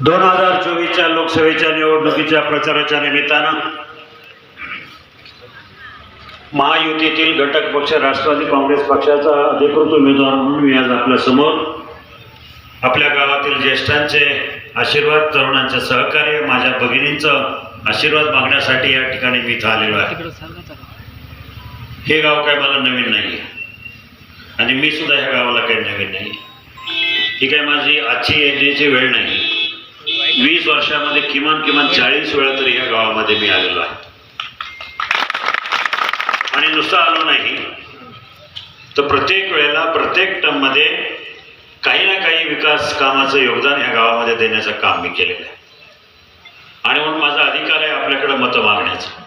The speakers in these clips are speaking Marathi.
दोन हजार चोवीसच्या लोकसभेच्या निवडणुकीच्या प्रचाराच्या निमित्तानं महायुतीतील घटक पक्ष राष्ट्रवादी काँग्रेस पक्षाचा अधिकृत उमेदवार म्हणून मी आज आपल्यासमोर आपल्या गावातील ज्येष्ठांचे आशीर्वाद तरुणांचे सहकार्य माझ्या भगिनींचं आशीर्वाद मागण्यासाठी या ठिकाणी मी इथं आलेलो आहे. हे गाव काय मला नवीन नाही आणि मी सुद्धा ह्या गावाला काही नवीन नाही ही काय माझी आजची येण्याची वेळ नाही वीस वर्षामध्ये किमान किमान चाळीस वेळा तरी या गावामध्ये मी आलेलो आहे. आणि नुसतं आलो नाही. तर प्रत्येक वेळेला प्रत्येक टर्ममध्ये काही ना काही विकास कामाचं योगदान या गावामध्ये देण्याचं काम मी केलेलं आहे. आणि म्हणून माझा अधिकार आहे आपल्याकडे मतं मागण्याचा.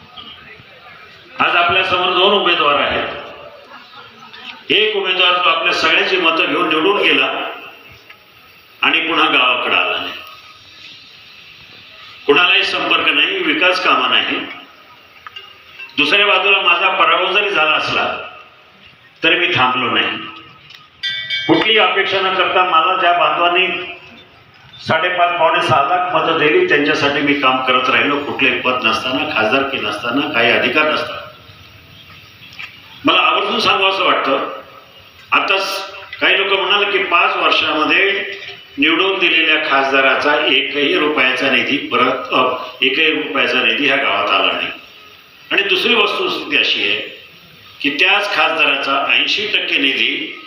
आज आपल्यासमोर दोन उमेदवार आहेत. एक उमेदवार जो आपल्या सगळ्याची मतं घेऊन निवडून गेला आणि पुन्हा गावाकडे आला नाही. कुणालाही संपर्क नाही विकास कामा नाही. दुसऱ्या बाजूला माझा पराभव जरी झाला असला तरी मी थांबलो नाही. कुठलीही अपेक्षा न करता मला ज्या बांधवांनी साडेपाच पावणे सहा लाख मतं दिली त्यांच्यासाठी मी काम करत राहिलो. कुठलेही पद नसताना खासदारकी नसताना काही अधिकार नसताना. मला आवर्जून सांगावं असं वाटतं. आताच काही लोक म्हणाले की पाच वर्षामध्ये निवडून दिलेल्या खासदाराचा एकही रुपयाचा निधी परत एकही रुपयाचा निधी ह्या गावात आला नाही. आणि दुसरी वस्तुस्थिती अशी आहे की त्याच खासदाराचा ऐंशी टक्के निधी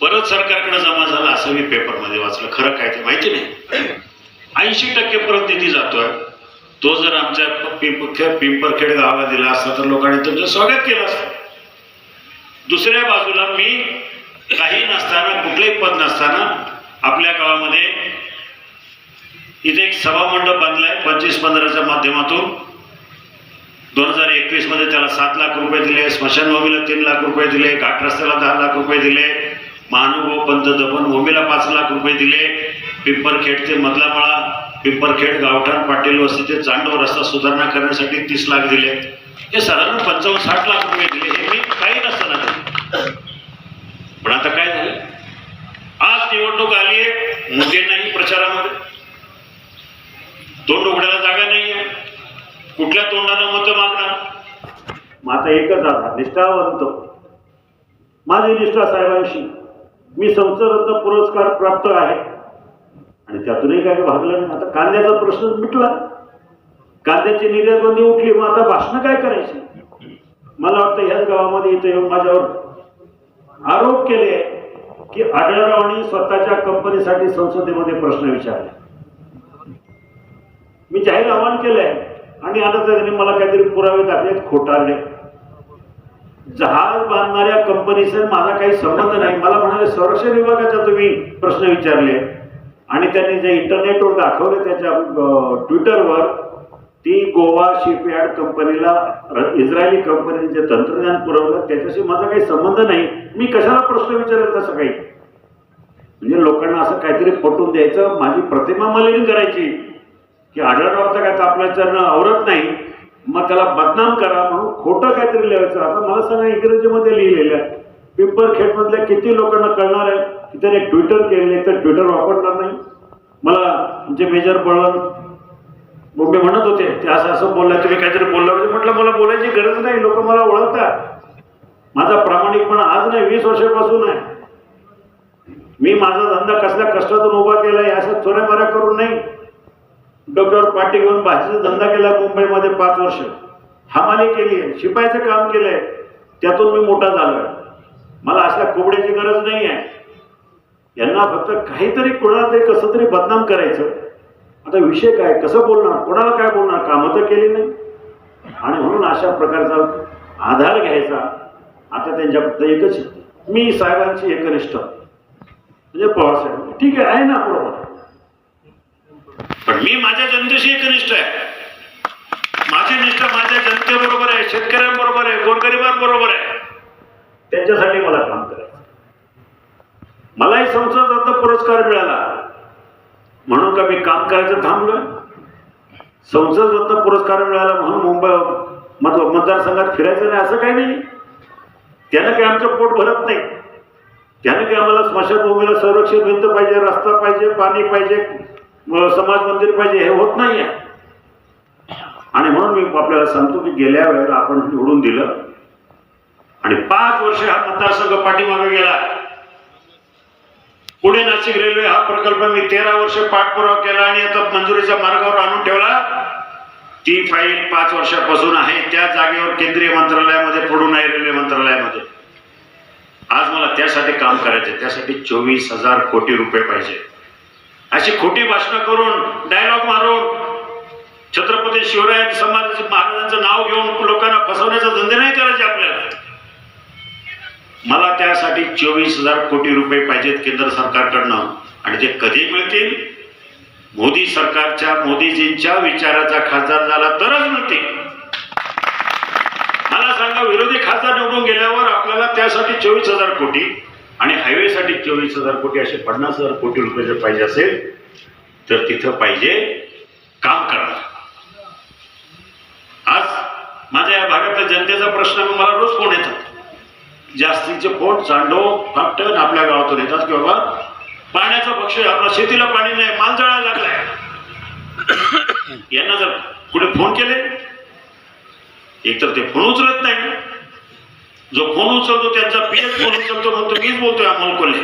परत सरकारकडे जमा झाला असं मी पेपरमध्ये वाचलं. खरं काय ते माहिती नाही. ऐंशी टक्के परत निधी जातोय. तो जर आमच्या पिंपखेड पिंपरखेड गावाला दिला असता तर लोकांनी तुमचं स्वागत केलं असतं. दुसऱ्या बाजूला मी काही नसताना कुठलंही पद नसताना आपल्या गावामध्ये इथे एक सभामंडप बांधलाय पंचवीस पंधराच्या माध्यमातून. दोन हजार एकवीसमध्ये त्याला सात लाख रुपये दिले स्मशानभूमीला तीन लाख रुपये दिले घाट रस्त्याला दहा लाख रुपये दिले महानुभव पंत दफन भूमीला पाच लाख रुपये दिले पिंपरखेड ते मधलामळा पिंपरखेड गावठाण पाटील वस्ती ते चांडव रस्ता सुधारणा करण्यासाठी तीस लाख दिले. हे साधारण पंचावन्न साठ लाख रुपये दिले. हे मी काही नसताना पण आता काय झालं? निवडणूक आली आहे मुद्दे नाही प्रचारामध्ये. तोंड उघडायला जागा नाही आहे. कुठल्या तोंडानं मतं मागणार? मग आता एकच आता निष्ठावंत माझी निष्ठा साहेबांशी. मी संसदरत्न पुरस्कार प्राप्त आहे. आणि त्यातूनही काही भागलं नाही. आता कांद्याचा प्रश्न मिटला. कांद्याची निर्यात बंदी उठली मग आता भाषणं काय करायची? मला वाटतं ह्याच गावामध्ये इथं येऊन माझ्यावर आरोप केले. की आढळरावांनी स्वतःच्या कंपनीसाठी संसदेमध्ये प्रश्न विचारले. मी जाहीर आवाहन केलंय आणि आता त्यांनी मला काहीतरी पुरावे दाखलेत खोटारले जहाज बांधणाऱ्या कंपनीशी माझा काही संबंध नाही. मला म्हणाले संरक्षण विभागाचा तुम्ही प्रश्न विचारले. आणि त्यांनी जे इंटरनेटवर दाखवले त्याच्या ट्विटरवर ती गोवा शिपयार्ड कंपनीला इस्रायली कंपनीने जे तंत्रज्ञान पुरवलं त्याच्याशी माझा काही संबंध नाही. मी कशाला प्रश्न विचारेल तसं काही? म्हणजे लोकांना असं काहीतरी पटवून द्यायचं माझी प्रतिमा मलिन करायची. की आढळराव काय तर आपल्याच्यानं आवरत नाही. मग त्याला बदनाम करा म्हणून खोटं काहीतरी लिहायचं. आता मला सांगा इंग्रजीमध्ये लिहिलेलं आहे. पिंपरखेड मधल्या किती लोकांना कळणार आहे? की त्याने ट्विटर केले तर ट्विटर वापरणार नाही? मला म्हणजे मेजर बळवंत मुंबई म्हणत होते ते असं असं बोलला तुम्ही काहीतरी बोलला म्हणजे म्हटलं मला बोलायची गरज नाही लोक मला ओळखतात. माझा प्रामाणिकपणा आज नाही वीस वर्षापासून आहे. मी माझा धंदा कसल्या कष्टातून उभा केलाय असं चोऱ्या माऱ्या करून नाही. डॉक्टर पाटी घेऊन भाजीचा धंदा केला मुंबईमध्ये पाच वर्ष. हमाली केली आहे शिपायचं काम केलंय त्यातून मी मोठा झालोय. मला अशा कोबड्याची गरज नाही आहे यांना फक्त काहीतरी कोणाला तरी कसं तरी बदनाम करायचं. आता विषय काय? कसं बोलणार? कोणाला काय बोलणार? कामं तर केली नाही. आणि म्हणून अशा प्रकारचा आधार घ्यायचा आता त्यांच्या एकच आहे. मी साहेबांची एकनिष्ठ. म्हणजे पवारसाहेब ठीक आहे आहे ना बरोबर पण मी माझ्या जनतेशी एकनिष्ठ आहे. माझी निष्ठा माझ्या जनतेबरोबर आहे शेतकऱ्यांबरोबर आहे गोरगरिबांबरोबर आहे. त्यांच्यासाठी मला काम करायचं मलाही संसद आता पुरस्कार मिळाला. म्हणून का मी काम करायचं थांबलोय? संसद रत्न पुरस्कार मिळाला म्हणून मुंबई मतदारसंघात फिरायचं नाही असं काही नाही. त्यानं काही आमचं पोट भरत नाही. त्यानं काही आम्हाला स्मशानभूमीला संरक्षण भिंत पाहिजे रस्ता पाहिजे पाणी पाहिजे समाज मंदिर पाहिजे हे होत नाही आहे. आणि म्हणून मी आपल्याला सांगतो की गेल्या वेळेला आपण निवडून दिलं. आणि पाच वर्ष हा मतदारसंघ पाठीमागे गेला. पुणे नाशिक रेल्वे हा प्रकल्प मी तेरा वर्ष पाठपुरावा केला आणि आता मंजुरीच्या मार्गावर आणून ठेवला. ती फाईल पाच वर्षापासून आहे. त्या जागेवर केंद्रीय मंत्रालयामध्ये पडून आहे रेल्वे मंत्रालयामध्ये. आज मला त्यासाठी काम करायचे त्यासाठी चोवीस हजार कोटी रुपये पाहिजे. अशी खोटी भाषणं करून डायलॉग मारून छत्रपती शिवराय समाजाचे महाराजांचं नाव घेऊन लोकांना फसवण्याचा धंदे नाही करायचे आपल्याला. मला त्यासाठी चोवीस हजार कोटी रुपये पाहिजेत केंद्र सरकारकडनं. आणि ते कधी मिळतील? मोदी सरकारच्या मोदीजींच्या विचाराचा खासदार झाला तरच मिळतील. मला सांगा विरोधी खासदार निवडून गेल्यावर आपल्याला त्यासाठी चोवीस हजार कोटी आणि हायवेसाठी चोवीस हजार कोटी असे पन्नास हजार कोटी रुपये जर पाहिजे असेल तर तिथं पाहिजे काम करा आज माझ्या या भागातल्या जनतेचा प्रश्न मला रोज फोन येतात. जास्तीचे फोन चांडो फापटन आपल्या गावातून येतात की बाबा पाण्याचा पक्ष आपल्या शेतीला पाणी नाही माल जळायला लागलाय. यांना जर कुठे फोन केले एकतर ते फोन उचलत नाही. जो फोन उचलतो त्यांचा पीएच फोन उचलतो म्हणतो मीच बोलतोय अमोल कोल्हे.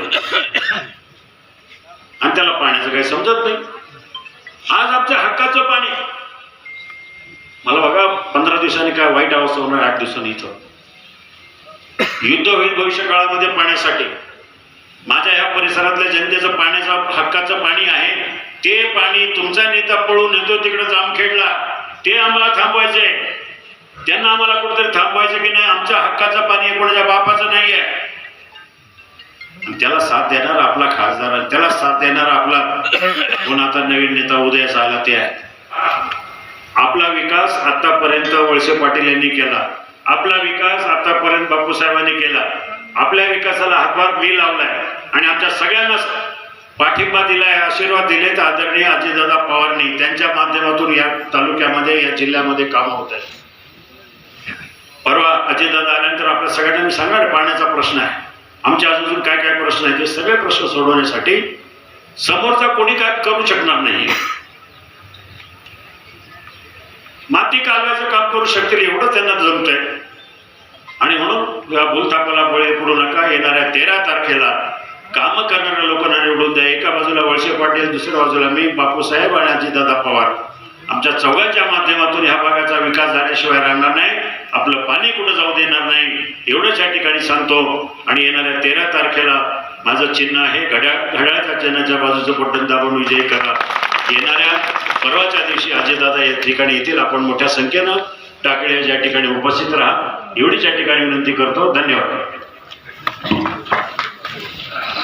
आणि त्याला पाण्याचं काही समजत नाही. आज आमच्या हक्काचं पाणी. मला बघा पंधरा दिवसांनी काय वाईट अवस्था होणार आठ दिवसांनी इथं. युद्ध होईल भविष्य काळामध्ये पाण्यासाठी. माझ्या ह्या परिसरातल्या जनतेचं पाण्याचं हक्काचं पाणी आहे. ते पाणी तुमचा नेता पळून येतो तिकडे जामखेडला ते आम्हाला थांबवायचंय त्यांना आम्हाला कुठेतरी थांबवायचं की नाही? आमच्या हक्काचं पाणी कोणाच्या बापाचं नाही आहे. त्याला साथ देणार आपला खासदार त्याला साथ देणार आपला कोण आता नवीन नेता उदयास आला ते आहे. आपला विकास आतापर्यंत वळसे पाटील यांनी केला. आपला विकास आतापर्यंत बापूसाहेबांनी केला. आपल्या विकासाला हातभार मी लावलाय. आणि आमच्या सगळ्यांना पाठिंबा दिलाय आशीर्वाद दिलेत आदरणीय अजितदादा पवारनी. त्यांच्या माध्यमातून या तालुक्यामध्ये या जिल्ह्यामध्ये कामं होत आहेत. परवा अजितदादा आल्यानंतर आपल्या सगळ्यांना मी सांगा ना, पाण्याचा प्रश्न आहे. आमच्या अजून काय काय प्रश्न आहेत ते सगळे प्रश्न सोडवण्यासाठी समोरचा कोणी काय करू शकणार नाही. माती कालव्याचं काम करू शकतील एवढं त्यांना जमतंय. आणि म्हणून या भूलथापाला बळी पडू नका येणाऱ्या तेरा तारखेला काम करणाऱ्या लोकांना निवडून द्या. एका बाजूला वळसे पाटील दुसऱ्या बाजूला मी बापूसाहेब आणि अजितदादा पवार. आमच्या चौघांच्या माध्यमातून ह्या भागाचा विकास झाल्याशिवाय राहणार नाही. आपलं पाणी कुठं जाऊ देणार नाही एवढंच या ठिकाणी सांगतो. आणि येणाऱ्या तेरा तारखेला माझं चिन्ह आहे घड्याळ घड्याळच्या चिन्हाच्या बाजूचं बटन दाबून विजय करा. येणाऱ्या परवाच्या दिवशी अजयदादा या ठिकाणी येतील. आपण मोठ्या संख्येनं टाकळे या ठिकाणी उपस्थित राहा. एवढीच या ठिकाणी विनंती करतो. धन्यवाद.